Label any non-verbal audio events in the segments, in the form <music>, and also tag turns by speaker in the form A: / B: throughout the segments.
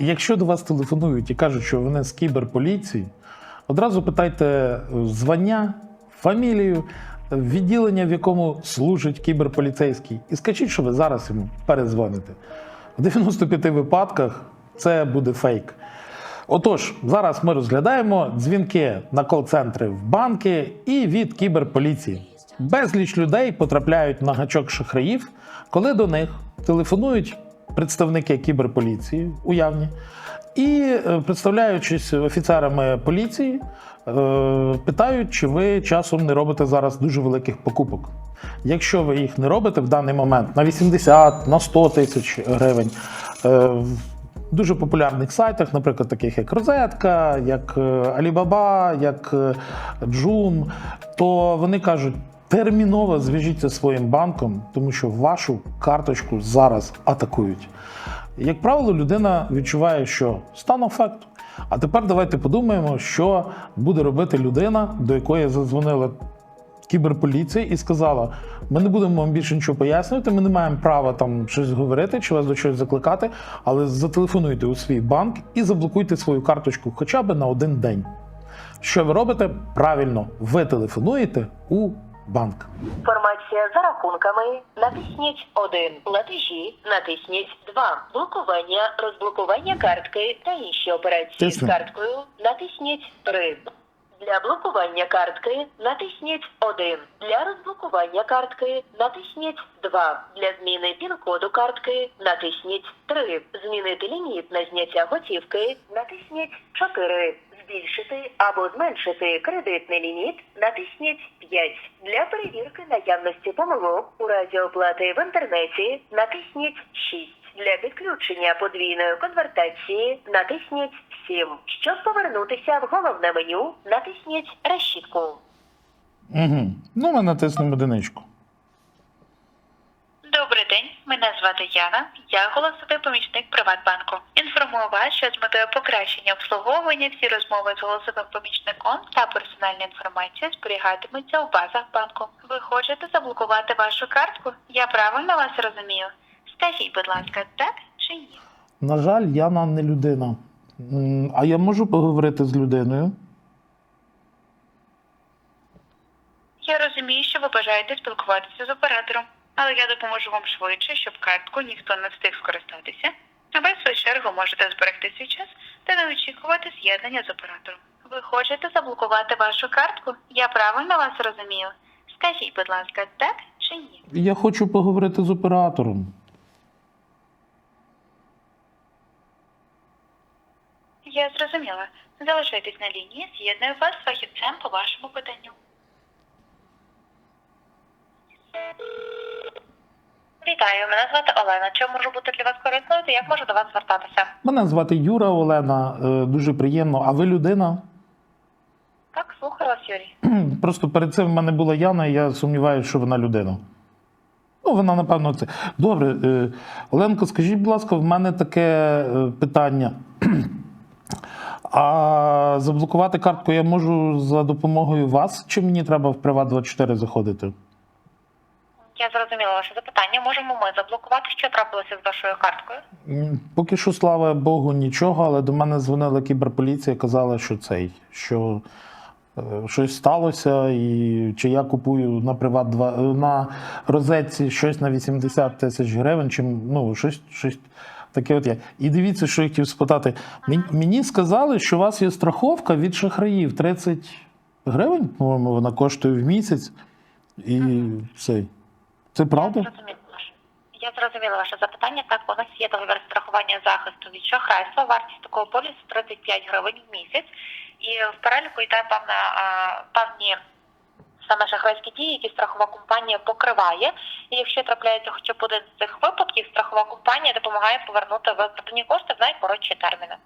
A: Якщо до вас телефонують і кажуть, що вони з кіберполіції, одразу питайте звання, фамілію, відділення, в якому служить кіберполіцейський, і скажіть, що ви зараз йому перезвоните. В 95 випадках це буде фейк. Отож, зараз ми розглядаємо дзвінки на кол-центри в банки і від кіберполіції. Безліч людей потрапляють на гачок шахраїв, коли до них телефонують представники кіберполіції, уявні, і, е, представляючись офіцерами поліції, е, питають, чи ви часом не робите зараз дуже великих покупок. Якщо ви їх не робите в даний момент на 80, на 100 тисяч гривень, е, в дуже популярних сайтах, наприклад, таких як Розетка, як Alibaba, як Joom, то вони кажуть. Терміново зв'яжіться зі своїм банком, тому що вашу карточку зараз атакують. Як правило, людина відчуває, що стан ефекту. А тепер давайте подумаємо, що буде робити людина, до якої задзвонила кіберполіція і сказала: ми не будемо вам більше нічого пояснювати, ми не маємо права там щось говорити чи вас до чогось закликати, але зателефонуйте у свій банк і заблокуйте свою карточку хоча б на один день. Що ви робите? Правильно, ви телефонуєте у банк.
B: Інформація за рахунками. Натисніть 1. Платежі. Натисніть 2. Блокування, розблокування картки та інші операції
A: Тисни.
B: з карткою. Натисніть 3. Для блокування картки натисніть 1. Для розблокування картки натисніть 2. Для зміни пін-коду картки натисніть 3. Змінити ліміт на зняття готівки натисніть 4. Збільшити або зменшити кредитний ліміт натисніть 5. Для перевірки наявності помилок у разі оплати в інтернеті натисніть 6. Для підключення подвійної конвертації натисніть 7. Щоб повернутися в головне меню, натисніть решітку.
A: Угу. Ну, ми натиснемо одиничку.
C: День, мене звати Яна. Я голосовий помічник Приватбанку. Інформую вас, що з метою покращення обслуговування всі розмови з голосовим помічником та персональна інформація зберігатимуться у базах банку. Ви хочете заблокувати вашу картку? Я правильно вас розумію? Скажіть, будь ласка, так чи ні?
A: На жаль, Яна не людина. А я можу поговорити з людиною?
C: Я розумію, що ви бажаєте спілкуватися з оператором, але я допоможу вам швидше, щоб картку ніхто не встиг скористатися. А ви, в свою чергу, можете зберегти свій час та не очікувати з'єднання з оператором. Ви хочете заблокувати вашу картку? Я правильно вас розумію? Скажіть, будь ласка, так чи ні?
A: Я хочу поговорити з оператором.
C: Я зрозуміла. Залишайтесь на лінії, з'єдную вас з фахівцем по вашому питанню. Вітаю, мене звати Олена. Чим можу бути для вас корисною? та Як можу до вас звертатися?
A: Мене звати Юра Олена, е, дуже приємно. А ви людина?
C: Так, слухаю вас, Юрій.
A: Просто перед цим в мене була Яна, і я сумніваюся, що вона людина. Ну, вона, напевно, це. Добре. е, Оленко, скажіть, будь ласка, в мене таке е, питання. А заблокувати картку я можу за допомогою вас, чи мені треба в Приват24 заходити?
C: Я зрозуміла ваше запитання. Можемо ми заблокувати, що трапилося з вашою карткою?
A: Поки що, слава Богу, нічого, але до мене дзвонила кіберполіція, казала, що цей, що е, щось сталося, і чи я купую на приват 2 е, на розетці щось на 80 тисяч гривень, чи ну щось, щось таке от є. І дивіться, що я хотів спитати. Мен- Мені сказали, що у вас є страховка від шахраїв 30 гривень, по-моєму, вона коштує в місяць. І цей. Це правда?
C: Я зрозуміла ваше. Я зрозуміла ваше запитання. Так, у нас є договір страхування захисту від шахрайства. Вартість такого полісу 35 гривень в місяць. І в переліку йде певна певні саме шахрайські дії, які страхова компанія покриває. І якщо трапляється хоча б один з цих випадків, страхова компанія допомагає повернути викрадені кошти в найкоротші терміни.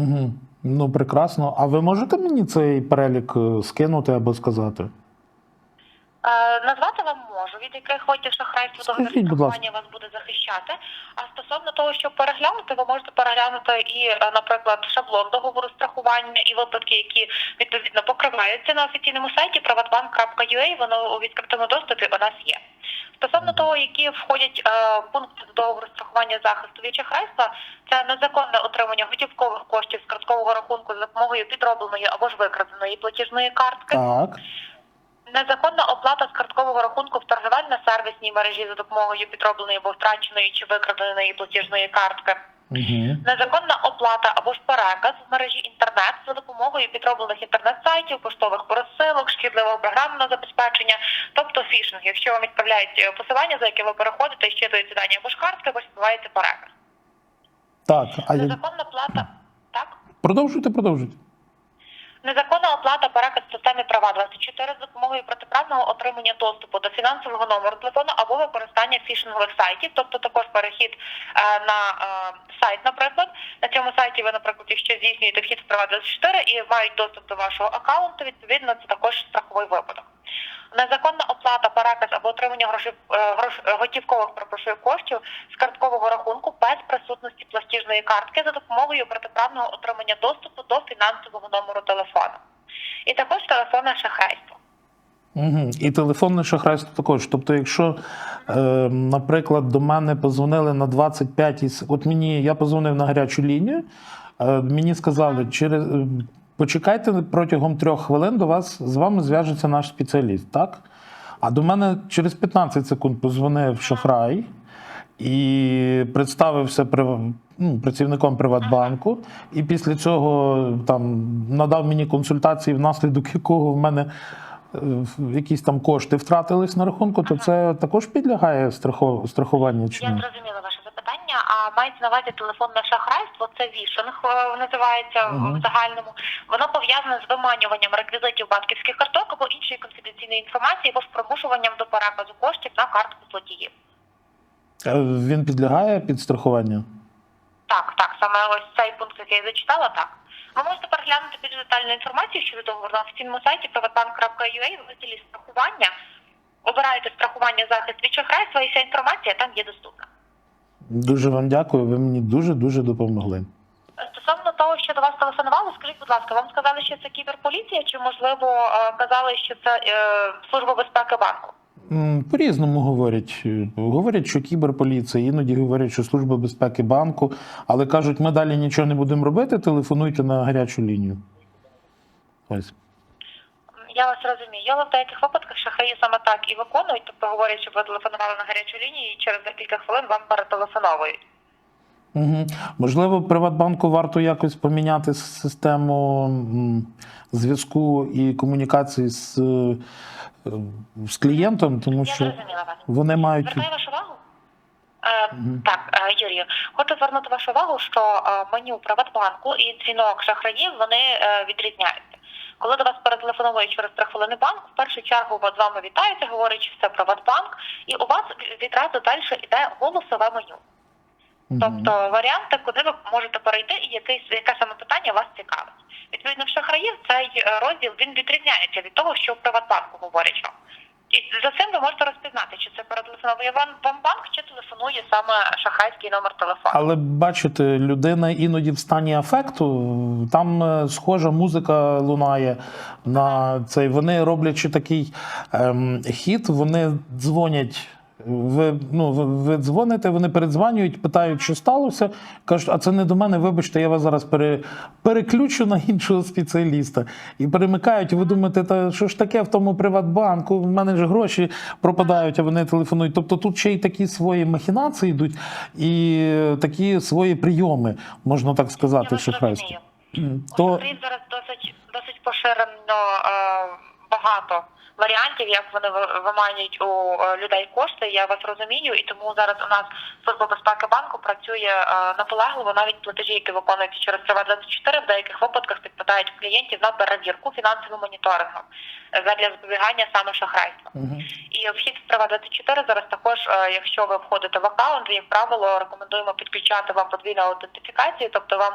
A: Угу. Ну, прекрасно. А ви можете мені цей перелік е, скинути або сказати?
C: Е, Назвати вам від яких видів шахрайства договір страхування вас буде захищати. А стосовно того, щоб переглянути, ви можете переглянути і, е, наприклад, шаблон договору страхування і випадки, які відповідно покриваються на офіційному сайті privatbank.ua, воно у відкритому доступі у нас є. Стосовно того, які входять е, пункти договору страхування захисту від шахрайства, це незаконне отримання готівкових коштів з карткового рахунку за допомогою підробленої або ж викраденої платіжної картки,
A: Так.
C: Незаконна оплата з карткового рахунку в торгівельно-сервісній мережі за допомогою підробленої або втраченої чи викраденої платіжної картки.
A: Угу.
C: Незаконна оплата або ж переказ в мережі інтернет за допомогою підроблених інтернет-сайтів, поштових розсилок, шкідливого програмного забезпечення, тобто фішинг. Якщо вам відправляють е, посилання, за яке ви переходите, і щитуєте дані або ж картки, ви ж відбуваєте переказ.
A: Так, а я...
C: Незаконна плата. Так?
A: продовжуйте, продовжуйте.
C: Незаконна оплата переказ системі права 24 з допомогою протиправного отримання доступу до фінансового номеру телефону або використання фішингових сайтів, тобто також перехід е, на е, сайт, наприклад. На цьому сайті ви, наприклад, якщо здійснюєте вхід в права 24 і мають доступ до вашого аккаунту, відповідно це також страховий випадок. Незаконна оплата, переказ або отримання грошей е, грош, е, готівкових перепрошую, коштів з карткового рахунку без присутності платіжної картки за допомогою протиправного отримання доступу до фінансового номеру телефону. І також телефонне шахрайство.
A: Угу. І телефонне шахрайство також. Тобто, якщо, е, наприклад, до мене позвонили на 25 із... От мені я позвонив на гарячу лінію, е, мені сказали, через почекайте протягом трьох хвилин до вас з вами зв'яжеться наш спеціаліст, так? А до мене через 15 секунд позвонив шахрай і представився ну, працівником Приватбанку. І після цього там надав мені консультації, внаслідок якого в мене е, якісь там кошти втратились на рахунку, то це також підлягає страхуванню чи
C: Я зрозуміла ваше запитання. А мається на увазі телефонне шахрайство, це вішинг е, називається
A: Мгм.
C: в загальному. Воно пов'язане з виманюванням реквізитів банківських карток або іншої конфіденційної інформації, або ж примушуванням до переказу коштів на картку платіїв.
A: Е, Він підлягає під страхування?
C: Так, так, саме ось цей пункт, який я зачитала, так. Ви можете переглянути більш детальну інформацію щодо договору на офіційному сайті privatbank.ua в розділі страхування. Обираєте страхування захист від шахрайства, і вся інформація там є доступна.
A: Дуже вам дякую, ви мені дуже-дуже допомогли.
C: Стосовно того, що до вас телефонували, скажіть, будь ласка, вам сказали, що це кіберполіція, чи можливо е, казали, що це е, служба безпеки банку?
A: По-різному говорять. Говорять, що кіберполіція, іноді говорять, що служба безпеки банку, але кажуть, ми далі нічого не будемо робити, телефонуйте на гарячу лінію. Ось.
C: Я вас розумію. Але в деяких випадках шахраї саме так і виконують, тобто говорять, що ви телефонували на гарячу лінію, і через декілька хвилин вам перетелефоновують.
A: Угу. Можливо, Приватбанку варто якось поміняти систему зв'язку і комунікації з, е, з клієнтом, тому
C: Я
A: що вони мають.
C: Звертаю вашу увагу. Е,
A: Мгм.
C: Так, е, Юрію, хочу звернути вашу увагу, що меню Приватбанку і дзвінок шахраїв вони відрізняються. Коли до вас перетелефонують через три хвилини банк, в першу чергу з вами вітається, говорить, що це Приватбанк, і у вас відразу далі йде голосове меню. Тобто варіанти, куди ви можете перейти і якесь яке саме питання вас цікавить. Відповідно, в шахраїв цей е, розділ він відрізняється від того, що в Приватбанку говорять вам. І за цим ви можете розпізнати, чи це перетелефонує вам, вам банк, чи телефонує саме шахайський номер телефону.
A: Але бачите, людина іноді в стані афекту, там е, схожа музика лунає на цей. Вони роблячи такий ем, хіт, вони дзвонять. Ви, ну, ви, дзвоните, вони передзванюють, питають, що сталося. Кажуть, а це не до мене, вибачте, я вас зараз пере, переключу на іншого спеціаліста. І перемикають, і ви думаєте, та що ж таке в тому Приватбанку? В мене ж гроші пропадають, а вони телефонують. Тобто тут ще й такі свої махінації йдуть, і такі свої прийоми, можна так сказати, шахрайські. То
C: зараз досить досить поширено е, багато варіантів, як вони ви- виманюють у е, людей кошти. Я вас розумію, і тому зараз у нас служба безпеки банку працює е, наполегливо. Навіть платежі, які виконуються через Приват 24 в деяких випадках підпадають клієнтів на перевірку фінансовим моніторингом е, задля запобігання саме шахрайства.
A: Мгм.
C: І вхід в права 24 зараз також, якщо ви входите в аккаунт, як правило, рекомендуємо підключати вам подвійну аутентифікацію, тобто вам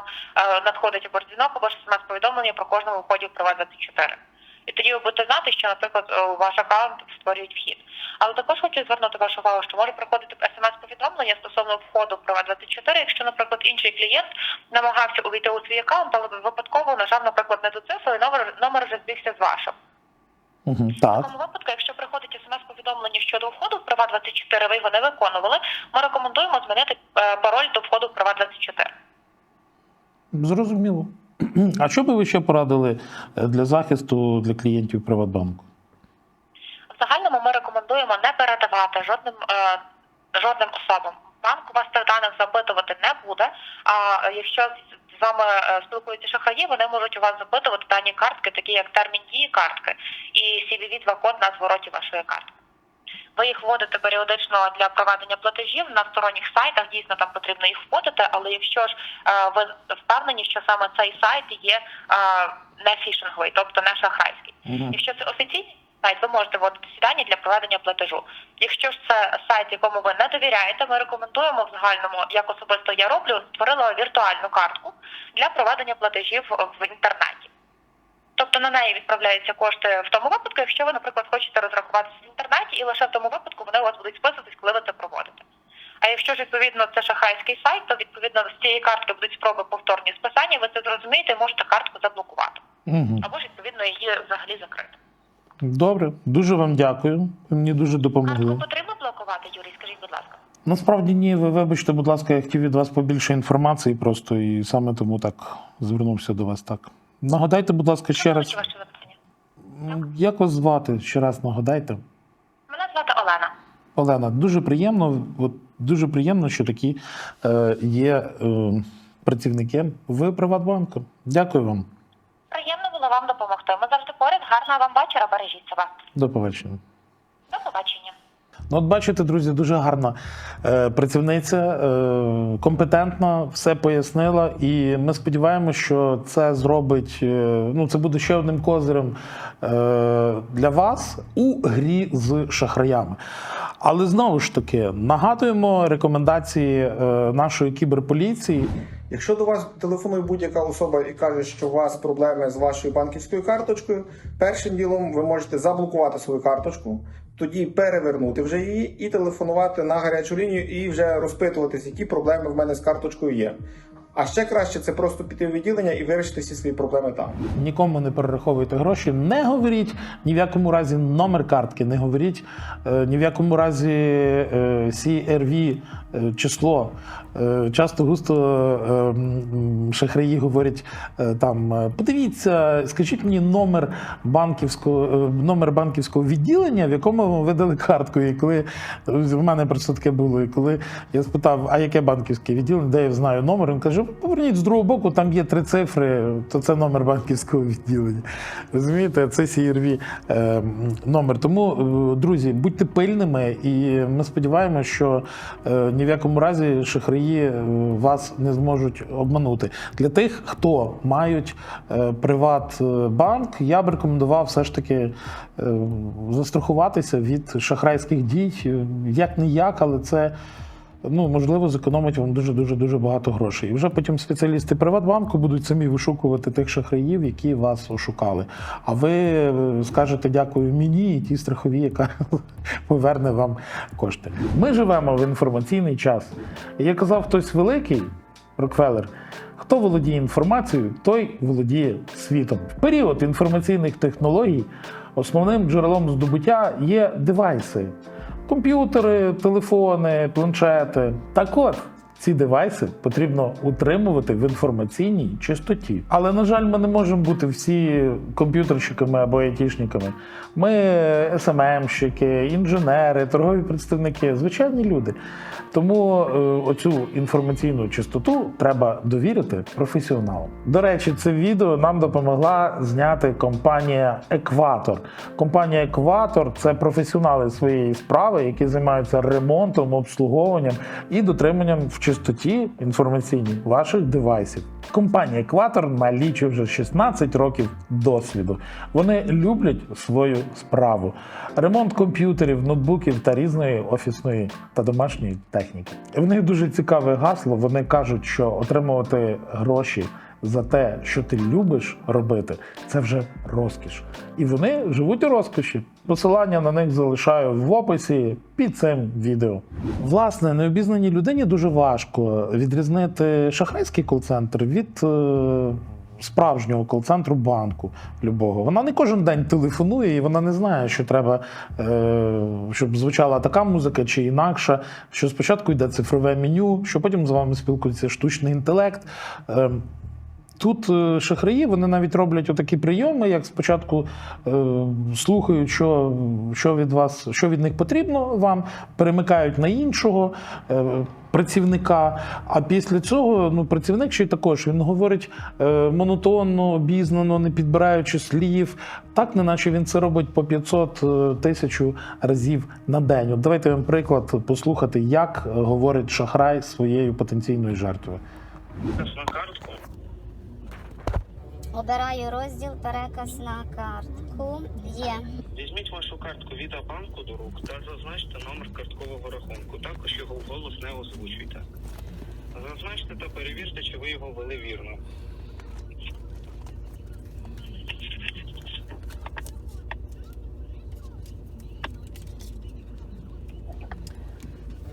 C: надходить або дзвінок, або смс-повідомлення про кожному вході в права 24. І тоді ви будете знати, що, наприклад, е, у ваш аккаунт створюють вхід. Але також хочу звернути вашу увагу, що може приходити смс-повідомлення стосовно входу в права 24, якщо, наприклад, інший клієнт намагався увійти у свій аккаунт, але випадково нажав, наприклад, не до цифри, і номер, номер вже збігся з вашим.
A: Мгм.
C: В такому випадку, якщо приходить смс-повідомлення, щодо входу в Приват 24 ви його не виконували, ми рекомендуємо змінити е, пароль до входу в Приват 24.
A: Зрозуміло. <clears throat> А що би ви ще порадили е, для захисту для клієнтів Приватбанку?
C: В загальному ми рекомендуємо не передавати жодним е, жодним особам. Банк у вас цих даних запитувати не буде. А якщо з- вами е, спілкуються шахраї, вони можуть у вас запитувати дані картки, такі як термін дії картки і cvv 2 код на звороті вашої картки. Ви їх вводите періодично для проведення платежів на сторонніх сайтах. Дійсно там потрібно їх вводити, але якщо ж е, ви впевнені, що саме цей сайт є е, не фішинговий, тобто не шахрайський. Якщо це офіційний сайт, ви можете вводити ці дані для проведення платежу. Якщо ж це сайт, якому ви не довіряєте, ми рекомендуємо в загальному, як особисто я роблю, створила віртуальну картку для проведення платежів в інтернеті. Тобто на неї відправляються кошти в тому випадку, якщо ви, наприклад, хочете розрахуватися в інтернеті, і лише в тому випадку вони у вас будуть списуватись, коли ви це проводите. А якщо ж відповідно це шахрайський сайт, то відповідно з цієї картки будуть спроби повторні списання, ви це зрозумієте і можете картку заблокувати.
A: Угу.
C: Або ж відповідно її взагалі закрити.
A: Добре, дуже вам дякую. Ви мені дуже допомогли.
C: Картку потрібно блокувати, Юрій? Скажіть, будь ласка.
A: Насправді ні, ви вибачте, будь ласка, я хотів від вас побільше інформації просто і саме тому так звернувся до вас так. Нагадайте, будь ласка, ще раз.
C: Ваше запитання?
A: Як вас звати? Ще раз нагадайте.
C: Мене звати Олена.
A: Олена, дуже приємно, от дуже приємно, що такі е, є е, працівники в Приватбанку. Дякую вам.
C: Приємно було вам допомогти. Ми завжди поряд. Гарного вам вечора. Бережіть себе.
A: До побачення.
C: До побачення.
A: Ну, от бачите, друзі, дуже гарна е, працівниця, е, компетентна, все пояснила. І ми сподіваємося, що це зробить. е, ну, це буде ще одним козирем для вас у грі з шахраями. Але знову ж таки нагадуємо рекомендації нашої кіберполіції.
D: Якщо до вас телефонує будь-яка особа і каже, що у вас проблеми з вашою банківською карточкою, першим ділом ви можете заблокувати свою карточку, тоді перевернути вже її і телефонувати на гарячу лінію і вже розпитуватись, які проблеми в мене з карточкою є. А ще краще це просто піти в відділення і вирішити всі свої проблеми там.
A: Нікому не перераховуйте гроші, не говоріть ні в якому разі номер картки, не говоріть е, ні в якому разі е, CRV число. Е, часто густо е, шахраї говорять е, там: е, подивіться, скажіть мені номер банківського е, номер банківського відділення, в якому ви видали картку. І коли в мене просто таке було, і коли я спитав, а яке банківське відділення, де я знаю номер, він каже, поверніть з другого боку, там є три цифри, то це номер банківського відділення. Розумієте, це CRV е, номер. Тому, е, друзі, будьте пильними, і ми сподіваємося, що е, ні в якому разі шахраї е, вас не зможуть обманути. Для тих, хто мають е, Приватбанк, я б рекомендував все ж таки е, застрахуватися від шахрайських дій. Е, Як не як, але це ну, можливо зекономить вам дуже дуже дуже багато грошей. І вже потім спеціалісти Приватбанку будуть самі вишукувати тих шахраїв, які вас ошукали. А ви е, скажете дякую мені і тій страховій, яка <laughs> поверне вам кошти. Ми живемо в інформаційний час. Як казав хтось великий, Рокфеллер, хто володіє інформацією, той володіє світом. В період інформаційних технологій основним джерелом здобуття є девайси. Комп'ютери, телефони, планшети. Так от, ці девайси потрібно утримувати в інформаційній чистоті. Але, на жаль, ми не можемо бути всі комп'ютерщиками або айтішниками. Ми СММщики, інженери, торгові представники, звичайні люди. Тому е, оцю інформаційну чистоту треба довірити професіоналам. До речі, це відео нам допомогла зняти компанія Екватор. Компанія Екватор це професіонали своєї справи, які займаються ремонтом, обслуговуванням і дотриманням в чистоті інформаційній ваших девайсів. Компанія Екватор налічує вже 16 років досвіду. Вони люблять свою справу. Ремонт комп'ютерів, ноутбуків та різної офісної та домашньої техніки. В них дуже цікаве гасло. Вони кажуть, що отримувати гроші за те, що ти любиш робити, це вже розкіш. І вони живуть у розкоші. Посилання на них залишаю в описі під цим відео. Власне, необізнаній людині дуже важко відрізнити шахрайський кол-центр від. е, справжнього кол-центру банку любого. Вона не кожен день телефонує, і вона не знає, що треба, е, щоб звучала така музика чи інакша. Що спочатку йде цифрове меню, що потім з вами спілкується штучний інтелект. Е, Тут е, шахраї вони навіть роблять отакі прийоми, як спочатку е, слухають, що, що від вас, що від них потрібно вам, перемикають на іншого е, працівника. А після цього ну, працівник ще й також він говорить е, монотонно, обізнано, не підбираючи слів, так, неначе він це робить по 500 е, тисячу разів на день. От давайте вам приклад послухати, як говорить шахрай своєю потенційною жертвою.
E: Обираю розділ переказ на картку. Є.
F: Візьміть вашу картку від банку до рук та зазначте номер карткового рахунку. Також його вголос не озвучуйте. Зазначте та перевірте, чи ви його ввели вірно.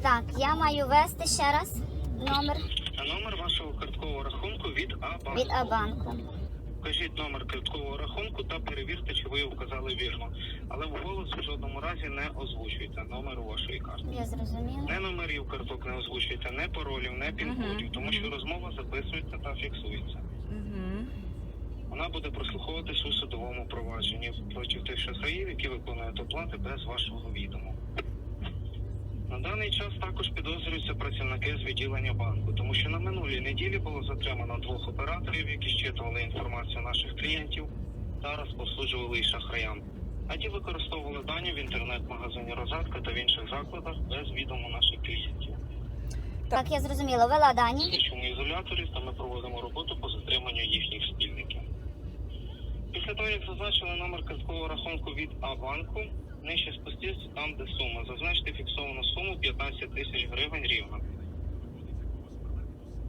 E: Так, я маю ввести ще раз номер
F: А номер вашого карткового рахунку від А-банку.
E: від Абанку.
F: Вкажіть номер карткового рахунку та перевірте, чи ви його вказали вірно. Але вголос в жодному разі не озвучуйте номеру вашої картки.
E: Я зрозуміла.
F: Не номерів карток не озвучуйте, не паролів, не пін-кодів, тому що розмова записується та фіксується. Вона буде прослуховуватись у судовому провадженні проти тих шахраїв, які виконують оплати без вашого відома. На даний час також підозрюються працівники з відділення банку, тому що на минулій неділі було затримано двох операторів, які щитували інформацію наших клієнтів та розповсюджували її шахраям. А ті використовували дані в інтернет-магазині Розетка та в інших закладах без відому наших клієнтів.
E: Так, я зрозуміла. Вела
F: В
E: дані.
F: слідчому ізоляторі та ми проводимо роботу по затриманню їхніх спільників. Після того, як зазначили номер карткового рахунку від А-банку, нижче спустіться там, де сума. Зазначте фіксовану суму 15 тисяч гривень рівно.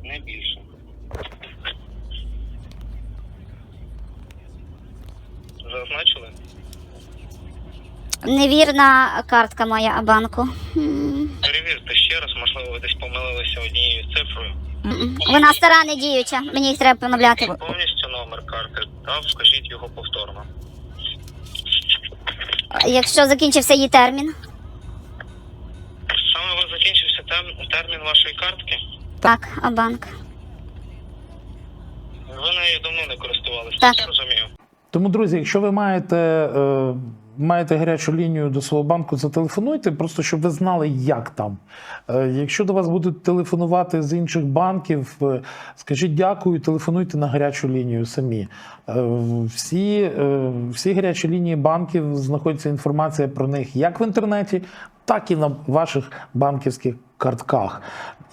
F: Не більше. Зазначили?
E: Невірна картка моя Абанку. М.
F: Перевірте ще раз, можливо, ви десь помилилися однією цифрою.
E: Вона стара, не діюча. Мені їх треба поновляти.
F: Повністю номер карти та вкажіть його повторно.
E: Якщо закінчився її термін.
F: Саме у вас закінчився тем- термін вашої картки?
E: Так, а банк.
F: Ви нею давно не користувалися,
E: Так.
F: я розумію.
A: Тому, друзі, якщо ви маєте, е, маєте гарячу лінію до свого банку, зателефонуйте, просто щоб ви знали, як там. Е, якщо до вас будуть телефонувати з інших банків, е, скажіть дякую, телефонуйте на гарячу лінію самі. Е, всі, всі гарячі лінії банків знаходиться інформація про них як в інтернеті, так і на ваших банківських картках.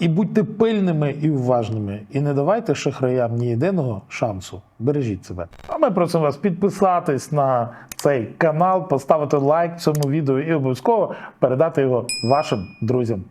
A: І будьте пильними і уважними. І не давайте шахраям ні єдиного шансу. Бережіть себе. А ми просимо вас підписатись на цей канал, поставити лайк цьому відео і обов'язково передати його вашим друзям.